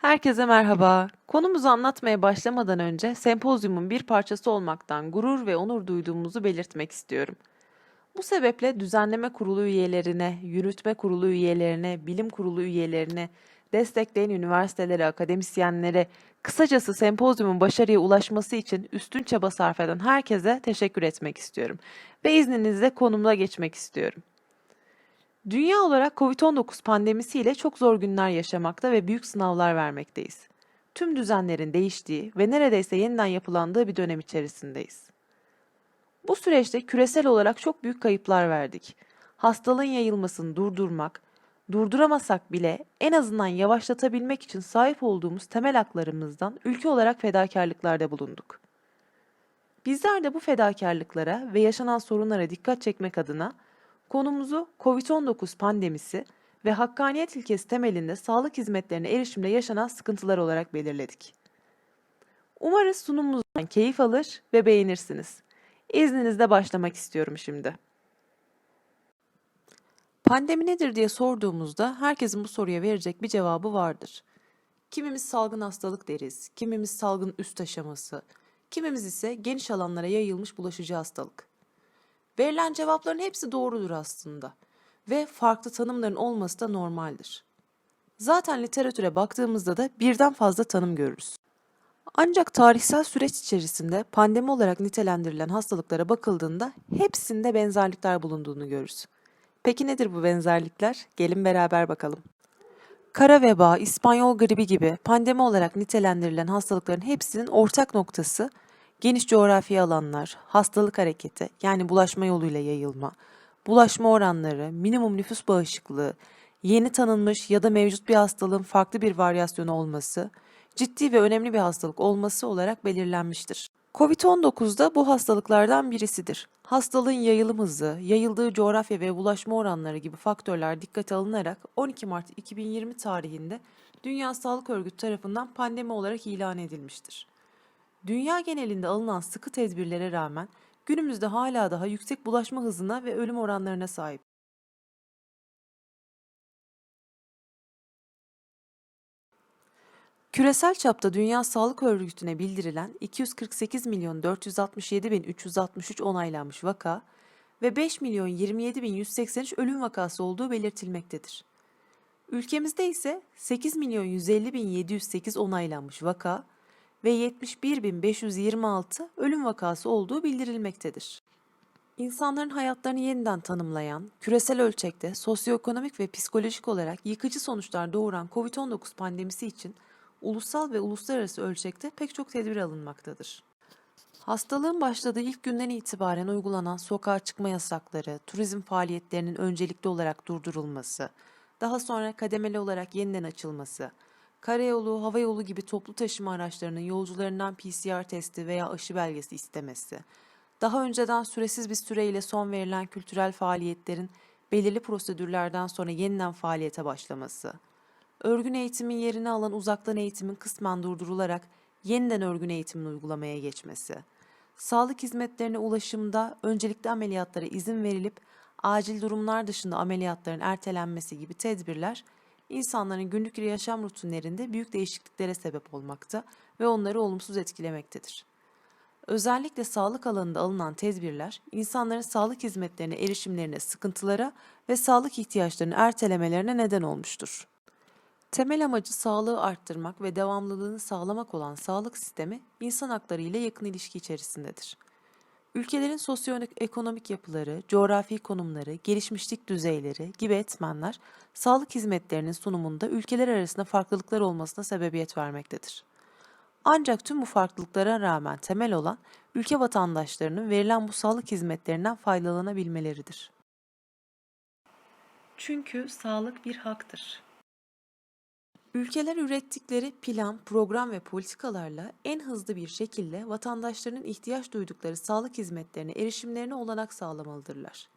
Herkese merhaba. Konumuzu anlatmaya başlamadan önce sempozyumun bir parçası olmaktan gurur ve onur duyduğumuzu belirtmek istiyorum. Bu sebeple düzenleme kurulu üyelerine, yürütme kurulu üyelerine, bilim kurulu üyelerine, destekleyen üniversitelere, akademisyenlere, kısacası sempozyumun başarıya ulaşması için üstün çaba sarf eden herkese teşekkür etmek istiyorum. Ve izninizle konumuza geçmek istiyorum. Dünya olarak COVID-19 pandemisiyle çok zor günler yaşamakta ve büyük sınavlar vermekteyiz. Tüm düzenlerin değiştiği ve neredeyse yeniden yapılandığı bir dönem içerisindeyiz. Bu süreçte küresel olarak çok büyük kayıplar verdik. Hastalığın yayılmasını durdurmak, durduramasak bile en azından yavaşlatabilmek için sahip olduğumuz temel haklarımızdan ülke olarak fedakarlıklarda bulunduk. Bizler de bu fedakarlıklara ve yaşanan sorunlara dikkat çekmek adına konumuzu COVID-19 pandemisi ve hakkaniyet ilkesi temelinde sağlık hizmetlerine erişimde yaşanan sıkıntılar olarak belirledik. Umarız sunumumuzdan keyif alır ve beğenirsiniz. İzninizle başlamak istiyorum şimdi. Pandemi nedir diye sorduğumuzda herkesin bu soruya verecek bir cevabı vardır. Kimimiz salgın hastalık deriz, kimimiz salgın üst aşaması, kimimiz ise geniş alanlara yayılmış bulaşıcı hastalık. Verilen cevapların hepsi doğrudur aslında ve farklı tanımların olması da normaldir. Zaten literatüre baktığımızda da birden fazla tanım görürüz. Ancak tarihsel süreç içerisinde pandemi olarak nitelendirilen hastalıklara bakıldığında hepsinde benzerlikler bulunduğunu görürüz. Peki nedir bu benzerlikler? Gelin beraber bakalım. Kara veba, İspanyol gribi gibi pandemi olarak nitelendirilen hastalıkların hepsinin ortak noktası geniş coğrafi alanlar, hastalık hareketi yani bulaşma yoluyla yayılma, bulaşma oranları, minimum nüfus bağışıklığı, yeni tanınmış ya da mevcut bir hastalığın farklı bir varyasyonu olması, ciddi ve önemli bir hastalık olması olarak belirlenmiştir. Covid-19 da bu hastalıklardan birisidir. Hastalığın yayılım hızı, yayıldığı coğrafya ve bulaşma oranları gibi faktörler dikkate alınarak 12 Mart 2020 tarihinde Dünya Sağlık Örgütü tarafından pandemi olarak ilan edilmiştir. Dünya genelinde alınan sıkı tedbirlere rağmen günümüzde hala daha yüksek bulaşma hızına ve ölüm oranlarına sahip. Küresel çapta Dünya Sağlık Örgütü'ne bildirilen 248 milyon 467 bin 363 onaylanmış vaka ve 5 milyon 27 bin 183 ölüm vakası olduğu belirtilmektedir. Ülkemizde ise 8 milyon 150 bin 708 onaylanmış vaka ve 71.526 ölüm vakası olduğu bildirilmektedir. İnsanların hayatlarını yeniden tanımlayan, küresel ölçekte sosyoekonomik ve psikolojik olarak yıkıcı sonuçlar doğuran COVID-19 pandemisi için ulusal ve uluslararası ölçekte pek çok tedbir alınmaktadır. Hastalığın başladığı ilk günden itibaren uygulanan sokağa çıkma yasakları, turizm faaliyetlerinin öncelikli olarak durdurulması, daha sonra kademeli olarak yeniden açılması, karayolu, havayolu gibi toplu taşıma araçlarının yolcularından PCR testi veya aşı belgesi istemesi, daha önceden süresiz bir süreyle son verilen kültürel faaliyetlerin belirli prosedürlerden sonra yeniden faaliyete başlaması, örgün eğitimin yerini alan uzaktan eğitimin kısmen durdurularak yeniden örgün eğitimin uygulamaya geçmesi, sağlık hizmetlerine ulaşımda öncelikli ameliyatlara izin verilip acil durumlar dışında ameliyatların ertelenmesi gibi tedbirler insanların günlük yaşam rutinlerinde büyük değişikliklere sebep olmakta ve onları olumsuz etkilemektedir. Özellikle sağlık alanında alınan tedbirler, insanların sağlık hizmetlerine erişimlerine sıkıntılara ve sağlık ihtiyaçlarını ertelemelerine neden olmuştur. Temel amacı sağlığı arttırmak ve devamlılığını sağlamak olan sağlık sistemi, insan hakları ile yakın ilişki içerisindedir. Ülkelerin sosyoekonomik yapıları, coğrafi konumları, gelişmişlik düzeyleri gibi etmenler sağlık hizmetlerinin sunumunda ülkeler arasında farklılıklar olmasına sebebiyet vermektedir. Ancak tüm bu farklılıklara rağmen temel olan ülke vatandaşlarının verilen bu sağlık hizmetlerinden faydalanabilmeleridir. Çünkü sağlık bir haktır. Ülkeler ürettikleri plan, program ve politikalarla en hızlı bir şekilde vatandaşlarının ihtiyaç duydukları sağlık hizmetlerine erişimlerine olanak sağlamalıdırlar.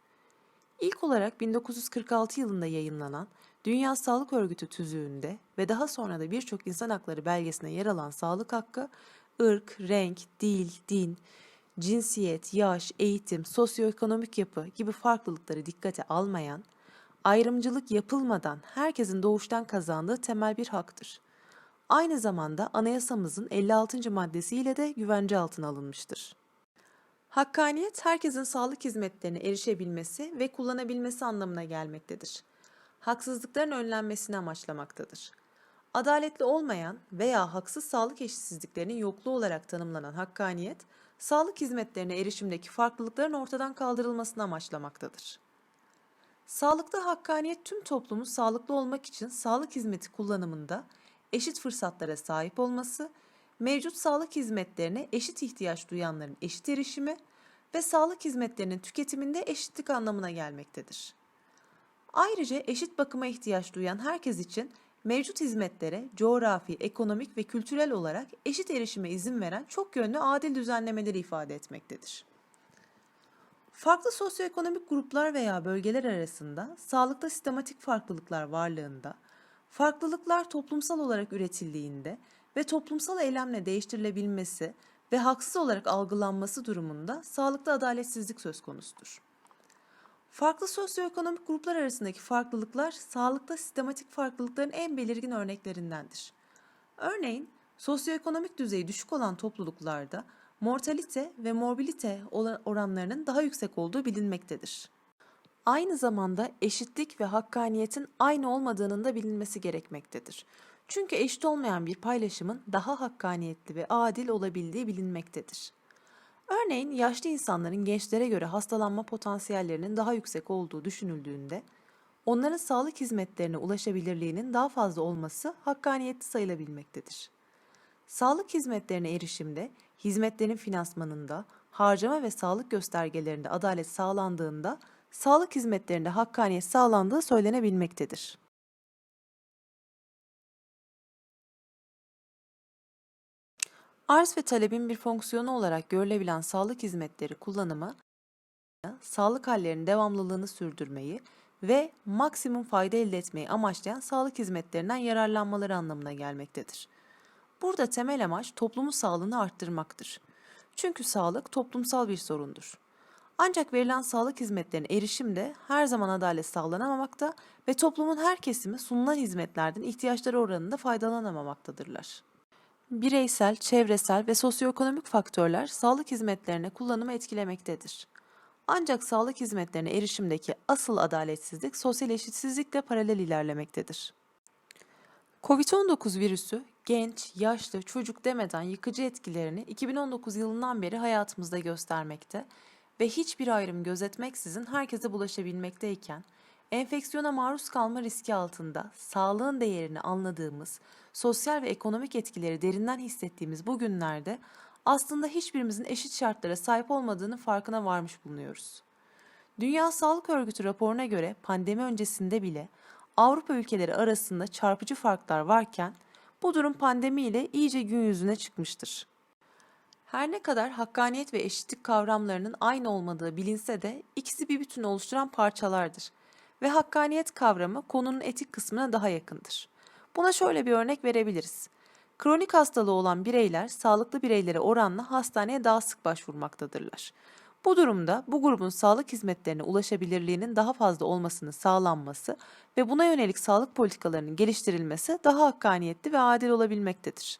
İlk olarak 1946 yılında yayınlanan Dünya Sağlık Örgütü tüzüğünde ve daha sonra da birçok insan hakları belgesine yer alan sağlık hakkı, ırk, renk, dil, din, cinsiyet, yaş, eğitim, sosyoekonomik yapı gibi farklılıkları dikkate almayan, ayrımcılık yapılmadan herkesin doğuştan kazandığı temel bir haktır. Aynı zamanda anayasamızın 56. maddesiyle de güvence altına alınmıştır. Hakkaniyet, herkesin sağlık hizmetlerine erişebilmesi ve kullanabilmesi anlamına gelmektedir. Haksızlıkların önlenmesini amaçlamaktadır. Adaletli olmayan veya haksız sağlık eşitsizliklerinin yokluğu olarak tanımlanan hakkaniyet, sağlık hizmetlerine erişimdeki farklılıkların ortadan kaldırılmasını amaçlamaktadır. Sağlıkta hakkaniyet tüm toplumun sağlıklı olmak için sağlık hizmeti kullanımında eşit fırsatlara sahip olması, mevcut sağlık hizmetlerine eşit ihtiyaç duyanların eşit erişimi ve sağlık hizmetlerinin tüketiminde eşitlik anlamına gelmektedir. Ayrıca eşit bakıma ihtiyaç duyan herkes için mevcut hizmetlere coğrafi, ekonomik ve kültürel olarak eşit erişime izin veren çok yönlü adil düzenlemeleri ifade etmektedir. Farklı sosyoekonomik gruplar veya bölgeler arasında sağlıkta sistematik farklılıklar varlığında, farklılıklar toplumsal olarak üretildiğinde ve toplumsal eylemle değiştirilebilmesi ve haksız olarak algılanması durumunda sağlıkta adaletsizlik söz konusudur. Farklı sosyoekonomik gruplar arasındaki farklılıklar sağlıkta sistematik farklılıkların en belirgin örneklerindendir. Örneğin sosyoekonomik düzeyi düşük olan topluluklarda mortalite ve morbilite oranlarının daha yüksek olduğu bilinmektedir. Aynı zamanda eşitlik ve hakkaniyetin aynı olmadığının da bilinmesi gerekmektedir. Çünkü eşit olmayan bir paylaşımın daha hakkaniyetli ve adil olabildiği bilinmektedir. Örneğin yaşlı insanların gençlere göre hastalanma potansiyellerinin daha yüksek olduğu düşünüldüğünde, onların sağlık hizmetlerine ulaşabilirliğinin daha fazla olması hakkaniyetli sayılabilmektedir. Sağlık hizmetlerine erişimde, hizmetlerin finansmanında, harcama ve sağlık göstergelerinde adalet sağlandığında, sağlık hizmetlerinde hakkaniyet sağlandığı söylenebilmektedir. Arz ve talebin bir fonksiyonu olarak görülebilen sağlık hizmetleri kullanımı, sağlık hallerinin devamlılığını sürdürmeyi ve maksimum fayda elde etmeyi amaçlayan sağlık hizmetlerinden yararlanmaları anlamına gelmektedir. Burada temel amaç toplumun sağlığını arttırmaktır. Çünkü sağlık toplumsal bir sorundur. Ancak verilen sağlık hizmetlerine erişim de her zaman adalet sağlanamamakta ve toplumun her kesimi sunulan hizmetlerden ihtiyaçları oranında faydalanamamaktadırlar. Bireysel, çevresel ve sosyoekonomik faktörler sağlık hizmetlerine kullanımı etkilemektedir. Ancak sağlık hizmetlerine erişimdeki asıl adaletsizlik sosyal eşitsizlikle paralel ilerlemektedir. Covid-19 virüsü genç, yaşlı, çocuk demeden yıkıcı etkilerini 2019 yılından beri hayatımızda göstermekte ve hiçbir ayrım gözetmeksizin herkese bulaşabilmekteyken, enfeksiyona maruz kalma riski altında sağlığın değerini anladığımız, sosyal ve ekonomik etkileri derinden hissettiğimiz bu günlerde aslında hiçbirimizin eşit şartlara sahip olmadığını farkına varmış bulunuyoruz. Dünya Sağlık Örgütü raporuna göre pandemi öncesinde bile Avrupa ülkeleri arasında çarpıcı farklar varken bu durum pandemiyle iyice gün yüzüne çıkmıştır. Her ne kadar hakkaniyet ve eşitlik kavramlarının aynı olmadığı bilinse de ikisi bir bütün oluşturan parçalardır ve hakkaniyet kavramı konunun etik kısmına daha yakındır. Buna şöyle bir örnek verebiliriz. Kronik hastalığı olan bireyler sağlıklı bireylere oranla hastaneye daha sık başvurmaktadırlar. Bu durumda bu grubun sağlık hizmetlerine ulaşabilirliğinin daha fazla olmasını sağlanması ve buna yönelik sağlık politikalarının geliştirilmesi daha hakkaniyetli ve adil olabilmektedir.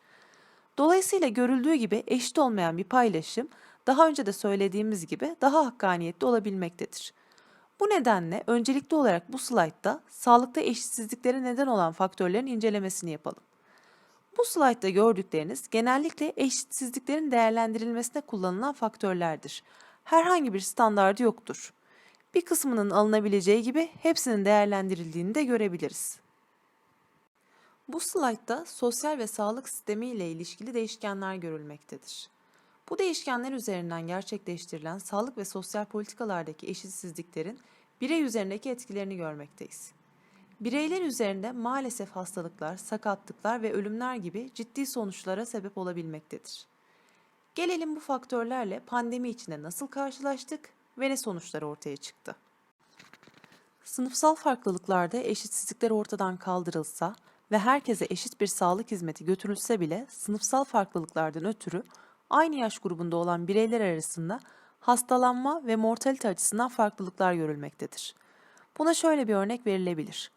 Dolayısıyla görüldüğü gibi eşit olmayan bir paylaşım daha önce de söylediğimiz gibi daha hakkaniyetli olabilmektedir. Bu nedenle öncelikli olarak bu slaytta sağlıkta eşitsizliklere neden olan faktörlerin incelemesini yapalım. Bu slaytta gördükleriniz genellikle eşitsizliklerin değerlendirilmesine kullanılan faktörlerdir. Herhangi bir standardı yoktur. Bir kısmının alınabileceği gibi hepsinin değerlendirildiğini de görebiliriz. Bu slaytta sosyal ve sağlık sistemi ile ilişkili değişkenler görülmektedir. Bu değişkenler üzerinden gerçekleştirilen sağlık ve sosyal politikalardaki eşitsizliklerin birey üzerindeki etkilerini görmekteyiz. Bireyler üzerinde maalesef hastalıklar, sakatlıklar ve ölümler gibi ciddi sonuçlara sebep olabilmektedir. Gelelim bu faktörlerle pandemi içinde nasıl karşılaştık ve ne sonuçlar ortaya çıktı? Sınıfsal farklılıklarda eşitsizlikler ortadan kaldırılsa ve herkese eşit bir sağlık hizmeti götürülse bile sınıfsal farklılıklardan ötürü aynı yaş grubunda olan bireyler arasında hastalanma ve mortalite açısından farklılıklar görülmektedir. Buna şöyle bir örnek verilebilir.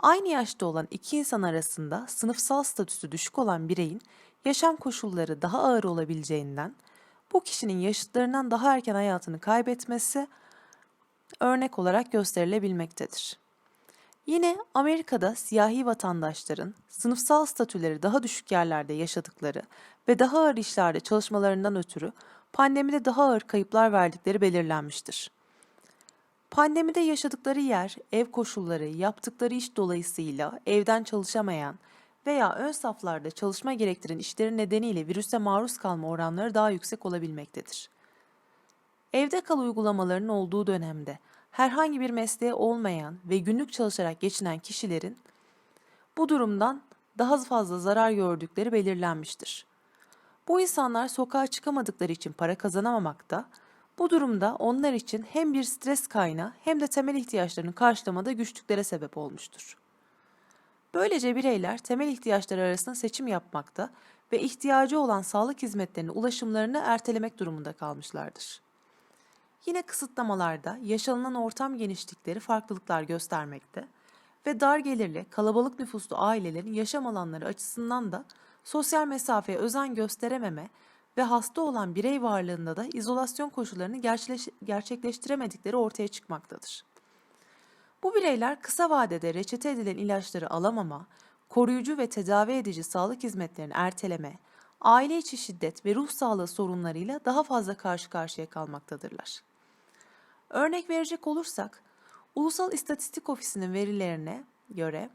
Aynı yaşta olan iki insan arasında sınıfsal statüsü düşük olan bireyin yaşam koşulları daha ağır olabileceğinden bu kişinin yaşıtlarından daha erken hayatını kaybetmesi örnek olarak gösterilebilmektedir. Yine Amerika'da siyahi vatandaşların sınıfsal statüleri daha düşük yerlerde yaşadıkları ve daha ağır işlerde çalışmalarından ötürü pandemide daha ağır kayıplar verdikleri belirlenmiştir. Pandemide yaşadıkları yer, ev koşulları, yaptıkları iş dolayısıyla evden çalışamayan veya ön saflarda çalışma gerektiren işleri nedeniyle virüse maruz kalma oranları daha yüksek olabilmektedir. Evde kal uygulamalarının olduğu dönemde herhangi bir mesleği olmayan ve günlük çalışarak geçinen kişilerin bu durumdan daha fazla zarar gördükleri belirlenmiştir. Bu insanlar sokağa çıkamadıkları için para kazanamamakta, bu durumda onlar için hem bir stres kaynağı hem de temel ihtiyaçlarını karşılamada güçlüklere sebep olmuştur. Böylece bireyler temel ihtiyaçları arasında seçim yapmakta ve ihtiyacı olan sağlık hizmetlerine ulaşımlarını ertelemek durumunda kalmışlardır. Yine kısıtlamalarda yaşanılan ortam genişlikleri farklılıklar göstermekte ve dar gelirli, kalabalık nüfuslu ailelerin yaşam alanları açısından da sosyal mesafeye özen gösterememe ve hasta olan birey varlığında da izolasyon koşullarını gerçekleş- gerçekleştiremedikleri ortaya çıkmaktadır. Bu bireyler kısa vadede reçete edilen ilaçları alamama, koruyucu ve tedavi edici sağlık hizmetlerini erteleme, aile içi şiddet ve ruh sağlığı sorunlarıyla daha fazla karşı karşıya kalmaktadırlar. Örnek verecek olursak, Ulusal İstatistik Ofisi'nin verilerine göre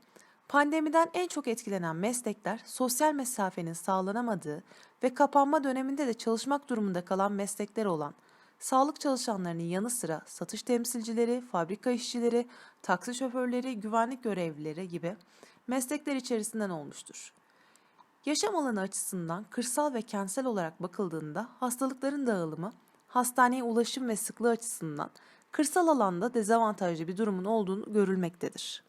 pandemiden en çok etkilenen meslekler sosyal mesafenin sağlanamadığı ve kapanma döneminde de çalışmak durumunda kalan meslekler olan sağlık çalışanlarının yanı sıra satış temsilcileri, fabrika işçileri, taksi şoförleri, güvenlik görevlileri gibi meslekler içerisinden olmuştur. Yaşam alanı açısından kırsal ve kentsel olarak bakıldığında hastalıkların dağılımı, hastaneye ulaşım ve sıklığı açısından kırsal alanda dezavantajlı bir durumun olduğunu görülmektedir.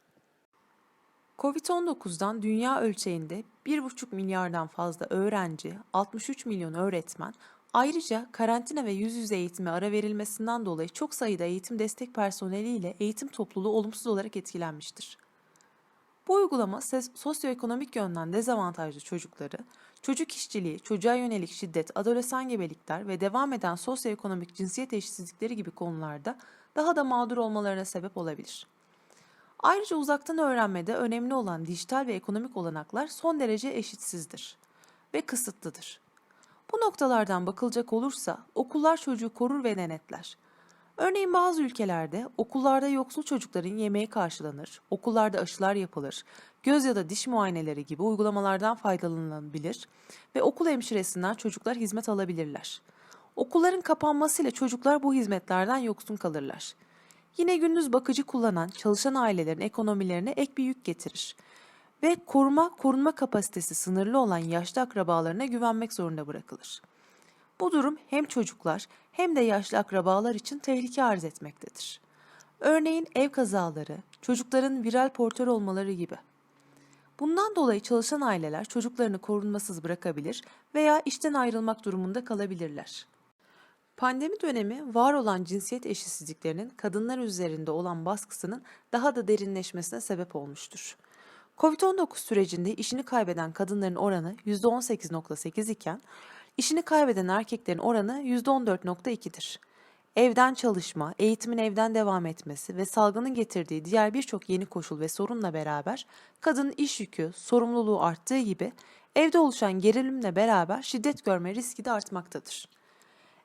Covid-19'dan dünya ölçeğinde 1,5 milyardan fazla öğrenci, 63 milyon öğretmen, ayrıca karantina ve yüz yüze eğitime ara verilmesinden dolayı çok sayıda eğitim destek personeliyle eğitim topluluğu olumsuz olarak etkilenmiştir. Bu uygulama sosyoekonomik yönden dezavantajlı çocukları, çocuk işçiliği, çocuğa yönelik şiddet, adolesan gebelikler ve devam eden sosyoekonomik cinsiyet eşitsizlikleri gibi konularda daha da mağdur olmalarına sebep olabilir. Ayrıca uzaktan öğrenmede önemli olan dijital ve ekonomik olanaklar son derece eşitsizdir ve kısıtlıdır. Bu noktalardan bakılacak olursa okullar çocuğu korur ve denetler. Örneğin bazı ülkelerde okullarda yoksul çocukların yemeği karşılanır, okullarda aşılar yapılır, göz ya da diş muayeneleri gibi uygulamalardan faydalanılabilir ve okul hemşiresinden çocuklar hizmet alabilirler. Okulların kapanmasıyla çocuklar bu hizmetlerden yoksun kalırlar. Yine gündüz bakıcı kullanan çalışan ailelerin ekonomilerine ek bir yük getirir ve koruma korunma kapasitesi sınırlı olan yaşlı akrabalarına güvenmek zorunda bırakılır. Bu durum hem çocuklar hem de yaşlı akrabalar için tehlike arz etmektedir. Örneğin ev kazaları, çocukların viral portör olmaları gibi. Bundan dolayı çalışan aileler çocuklarını korunmasız bırakabilir veya işten ayrılmak durumunda kalabilirler. Pandemi dönemi var olan cinsiyet eşitsizliklerinin kadınlar üzerinde olan baskısının daha da derinleşmesine sebep olmuştur. Covid-19 sürecinde işini kaybeden kadınların oranı %18.8 iken işini kaybeden erkeklerin oranı %14.2'dir. Evden çalışma, eğitimin evden devam etmesi ve salgının getirdiği diğer birçok yeni koşul ve sorunla beraber kadının iş yükü, sorumluluğu arttığı gibi evde oluşan gerilimle beraber şiddet görme riski de artmaktadır.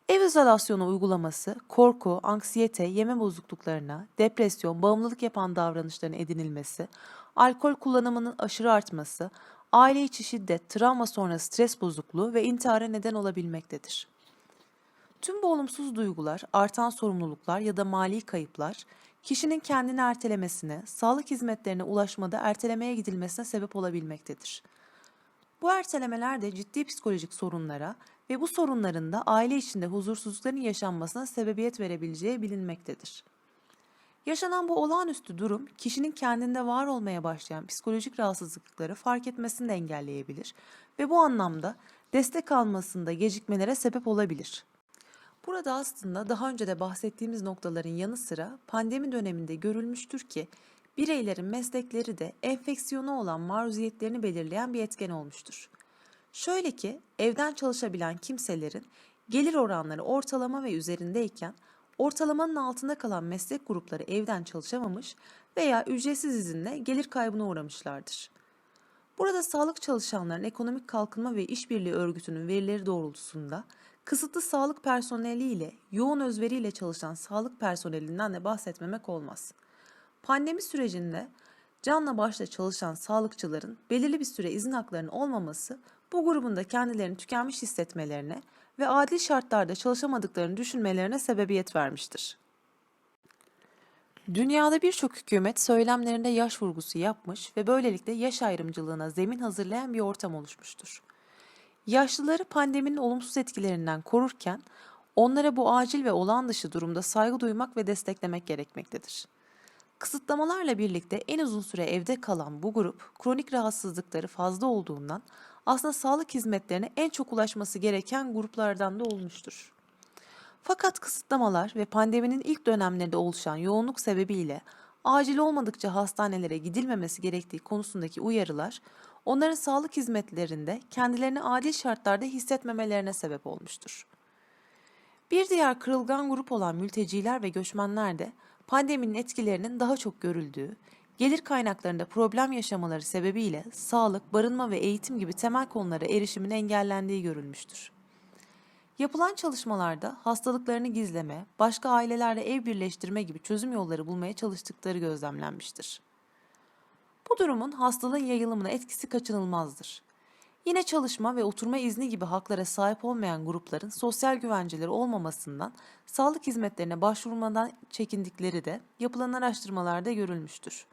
Ev izolasyonu uygulaması, korku, anksiyete, yeme bozukluklarına, depresyon, bağımlılık yapan davranışların edinilmesi, alkol kullanımının aşırı artması, aile içi şiddet, travma sonrası stres bozukluğu ve intihara neden olabilmektedir. Tüm bu olumsuz duygular, artan sorumluluklar ya da mali kayıplar, kişinin kendini ertelemesine, sağlık hizmetlerine ulaşmada ertelemeye gidilmesine sebep olabilmektedir. Bu ertelemeler de ciddi psikolojik sorunlara ve bu sorunların da aile içinde huzursuzlukların yaşanmasına sebebiyet verebileceği bilinmektedir. Yaşanan bu olağanüstü durum kişinin kendinde var olmaya başlayan psikolojik rahatsızlıkları fark etmesini de engelleyebilir ve bu anlamda destek almasında gecikmelere sebep olabilir. Burada aslında daha önce de bahsettiğimiz noktaların yanı sıra pandemi döneminde görülmüştür ki Bireylerin meslekleri de enfeksiyona olan maruziyetlerini belirleyen bir etken olmuştur. Şöyle ki evden çalışabilen kimselerin gelir oranları ortalama ve üzerindeyken ortalamanın altında kalan meslek grupları evden çalışamamış veya ücretsiz izinle gelir kaybına uğramışlardır. Burada sağlık çalışanların ekonomik kalkınma ve işbirliği örgütünün verileri doğrultusunda kısıtlı sağlık personeli ile yoğun özveriyle çalışan sağlık personelinden de bahsetmemek olmaz. Pandemi sürecinde canla başla çalışan sağlıkçıların belirli bir süre izin haklarının olmaması bu grubun da kendilerini tükenmiş hissetmelerine ve adil şartlarda çalışamadıklarını düşünmelerine sebebiyet vermiştir. Dünyada birçok hükümet söylemlerinde yaş vurgusu yapmış ve böylelikle yaş ayrımcılığına zemin hazırlayan bir ortam oluşmuştur. Yaşlıları pandeminin olumsuz etkilerinden korurken onlara bu acil ve olağan dışı durumda saygı duymak ve desteklemek gerekmektedir. Kısıtlamalarla birlikte en uzun süre evde kalan bu grup kronik rahatsızlıkları fazla olduğundan aslında sağlık hizmetlerine en çok ulaşması gereken gruplardan da olmuştur. Fakat kısıtlamalar ve pandeminin ilk dönemlerinde oluşan yoğunluk sebebiyle acil olmadıkça hastanelere gidilmemesi gerektiği konusundaki uyarılar onların sağlık hizmetlerinde kendilerini adil şartlarda hissetmemelerine sebep olmuştur. Bir diğer kırılgan grup olan mülteciler ve göçmenler de pandeminin etkilerinin daha çok görüldüğü, gelir kaynaklarında problem yaşamaları sebebiyle sağlık, barınma ve eğitim gibi temel konulara erişimin engellendiği görülmüştür. Yapılan çalışmalarda hastalıklarını gizleme, başka ailelerle ev birleştirme gibi çözüm yolları bulmaya çalıştıkları gözlemlenmiştir. Bu durumun hastalığın yayılımına etkisi kaçınılmazdır. Yine çalışma ve oturma izni gibi haklara sahip olmayan grupların sosyal güvenceleri olmamasından sağlık hizmetlerine başvurmadan çekindikleri de yapılan araştırmalarda görülmüştür.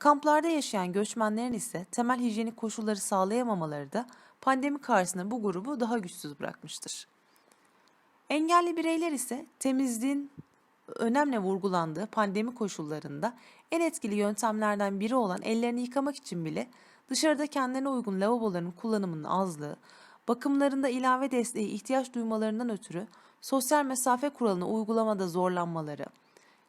Kamplarda yaşayan göçmenlerin ise temel hijyenik koşulları sağlayamamaları da pandemi karşısında bu grubu daha güçsüz bırakmıştır. Engelli bireyler ise temizliğin önemli vurgulandığı pandemi koşullarında en etkili yöntemlerden biri olan ellerini yıkamak için bile dışarıda kendilerine uygun lavaboların kullanımının azlığı, bakımlarında ilave desteğe ihtiyaç duymalarından ötürü sosyal mesafe kuralını uygulamada zorlanmaları,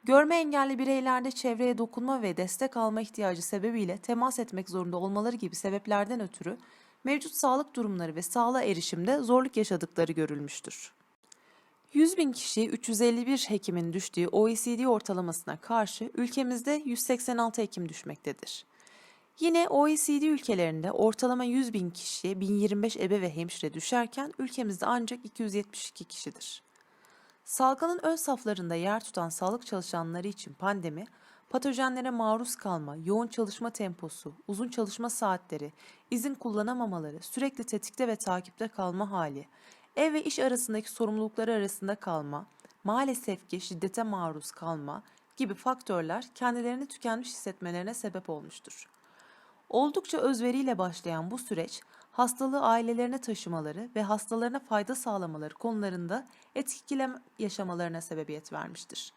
görme engelli bireylerde çevreye dokunma ve destek alma ihtiyacı sebebiyle temas etmek zorunda olmaları gibi sebeplerden ötürü mevcut sağlık durumları ve sağlığa erişimde zorluk yaşadıkları görülmüştür. 100 bin kişi 351 hekimin düştüğü OECD ortalamasına karşı ülkemizde 186 hekim düşmektedir. Yine OECD ülkelerinde ortalama 100 bin kişiye 1025 ebe ve hemşire düşerken ülkemizde ancak 272 kişidir. Salgının ön saflarında yer tutan sağlık çalışanları için pandemi, patojenlere maruz kalma, yoğun çalışma temposu, uzun çalışma saatleri, izin kullanamamaları, sürekli tetikte ve takipte kalma hali, ev ve iş arasındaki sorumlulukları arasında kalma, maalesef ki şiddete maruz kalma gibi faktörler kendilerini tükenmiş hissetmelerine sebep olmuştur. Oldukça özveriyle başlayan bu süreç, hastalığı ailelerine taşımaları ve hastalarına fayda sağlamaları konularında etkilem yaşamalarına sebebiyet vermiştir.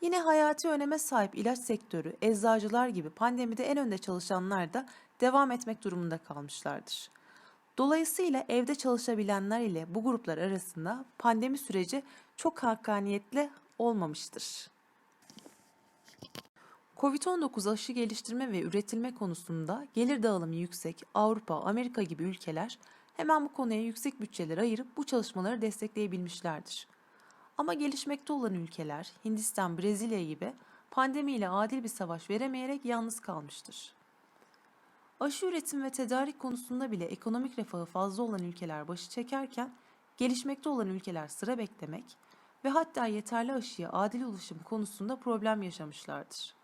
Yine hayati öneme sahip ilaç sektörü, eczacılar gibi pandemide en önde çalışanlar da devam etmek durumunda kalmışlardır. Dolayısıyla evde çalışabilenler ile bu gruplar arasında pandemi süreci çok hakkaniyetli olmamıştır. Covid-19 aşı geliştirme ve üretilme konusunda gelir dağılımı yüksek Avrupa, Amerika gibi ülkeler hemen bu konuya yüksek bütçeler ayırıp bu çalışmaları destekleyebilmişlerdir. Ama gelişmekte olan ülkeler Hindistan, Brezilya gibi pandemiyle adil bir savaş veremeyerek yalnız kalmıştır. Aşı üretim ve tedarik konusunda bile ekonomik refahı fazla olan ülkeler başı çekerken gelişmekte olan ülkeler sıra beklemek ve hatta yeterli aşıya adil ulaşım konusunda problem yaşamışlardır.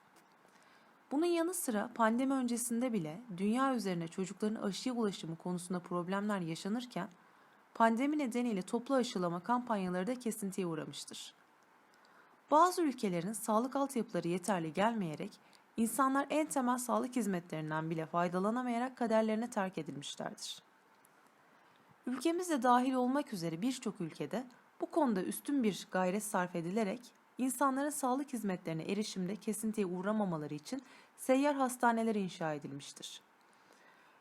Bunun yanı sıra pandemi öncesinde bile dünya üzerine çocukların aşıya ulaşımı konusunda problemler yaşanırken pandemi nedeniyle toplu aşılama kampanyaları da kesintiye uğramıştır. Bazı ülkelerin sağlık altyapıları yeterli gelmeyerek insanlar en temel sağlık hizmetlerinden bile faydalanamayarak kaderlerine terk edilmişlerdir. Ülkemiz de dahil olmak üzere birçok ülkede bu konuda üstün bir gayret sarf edilerek insanların sağlık hizmetlerine erişimde kesintiye uğramamaları için seyyar hastaneler inşa edilmiştir.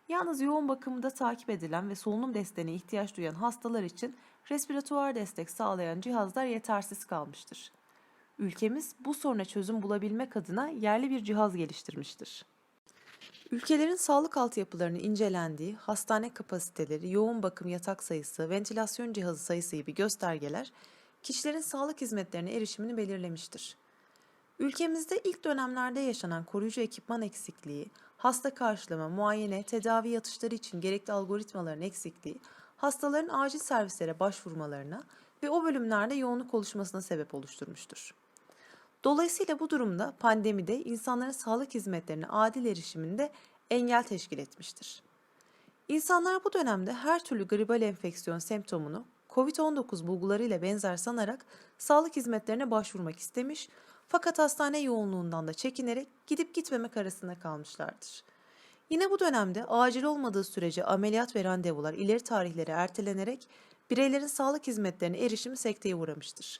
Yalnız yoğun bakımda takip edilen ve solunum desteğine ihtiyaç duyan hastalar için respiratuar destek sağlayan cihazlar yetersiz kalmıştır. ülkemiz bu soruna çözüm bulabilmek adına yerli bir cihaz geliştirmiştir. Ülkelerin sağlık altyapılarının incelendiği hastane kapasiteleri, yoğun bakım yatak sayısı, ventilasyon cihazı sayısı gibi göstergeler kişilerin sağlık hizmetlerine erişimini belirlemiştir. Ülkemizde ilk dönemlerde yaşanan koruyucu ekipman eksikliği, hasta karşılama, muayene, tedavi yatışları için gerekli algoritmaların eksikliği, hastaların acil servislere başvurmalarına ve o bölümlerde yoğunluk oluşmasına sebep oluşturmuştur. Dolayısıyla bu durumda pandemide insanların sağlık hizmetlerine adil erişiminde engel teşkil etmiştir. İnsanlar bu dönemde her türlü gribal enfeksiyon semptomunu COVID-19 bulgularıyla benzer sanarak sağlık hizmetlerine başvurmak istemiş fakat hastane yoğunluğundan da çekinerek gidip gitmemek arasında kalmışlardır. Yine bu dönemde acil olmadığı sürece ameliyat ve randevular ileri tarihlere ertelenerek bireylerin sağlık hizmetlerine erişimi sekteye uğramıştır.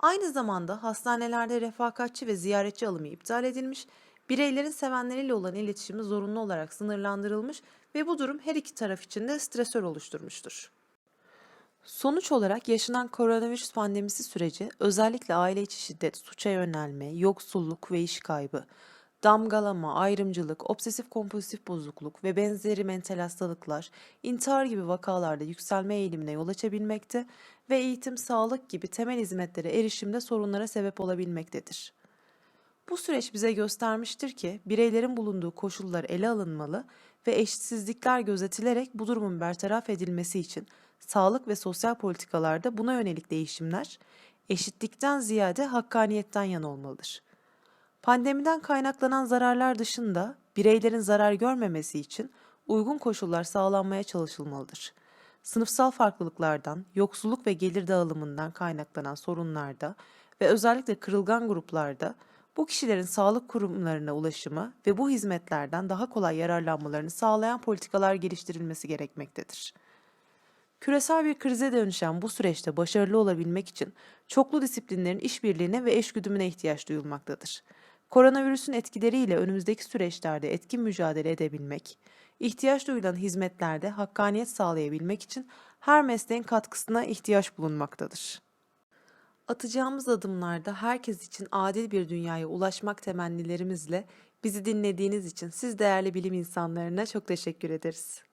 Aynı zamanda hastanelerde refakatçi ve ziyaretçi alımı iptal edilmiş, bireylerin sevenleriyle olan iletişimi zorunlu olarak sınırlandırılmış ve bu durum her iki taraf için de stresör oluşturmuştur. Sonuç olarak yaşanan koronavirüs pandemisi süreci özellikle aile içi şiddet, suça yönelme, yoksulluk ve iş kaybı, damgalama, ayrımcılık, obsesif kompulsif bozukluk ve benzeri mental hastalıklar, intihar gibi vakalarda yükselme eğilimine yol açabilmekte ve eğitim, sağlık gibi temel hizmetlere erişimde sorunlara sebep olabilmektedir. Bu süreç bize göstermiştir ki bireylerin bulunduğu koşullar ele alınmalı ve eşitsizlikler gözetilerek bu durumun bertaraf edilmesi için sağlık ve sosyal politikalarda buna yönelik değişimler eşitlikten ziyade hakkaniyetten yana olmalıdır. Pandemiden kaynaklanan zararlar dışında bireylerin zarar görmemesi için uygun koşullar sağlanmaya çalışılmalıdır. Sınıfsal farklılıklardan, yoksulluk ve gelir dağılımından kaynaklanan sorunlarda ve özellikle kırılgan gruplarda bu kişilerin sağlık kurumlarına ulaşımı ve bu hizmetlerden daha kolay yararlanmalarını sağlayan politikalar geliştirilmesi gerekmektedir. Küresel bir krize dönüşen bu süreçte başarılı olabilmek için çoklu disiplinlerin işbirliğine ve eşgüdümüne ihtiyaç duyulmaktadır. Koronavirüsün etkileriyle önümüzdeki süreçlerde etkin mücadele edebilmek, ihtiyaç duyulan hizmetlerde hakkaniyet sağlayabilmek için her mesleğin katkısına ihtiyaç bulunmaktadır. Atacağımız adımlarda herkes için adil bir dünyaya ulaşmak temennilerimizle bizi dinlediğiniz için siz değerli bilim insanlarına çok teşekkür ederiz.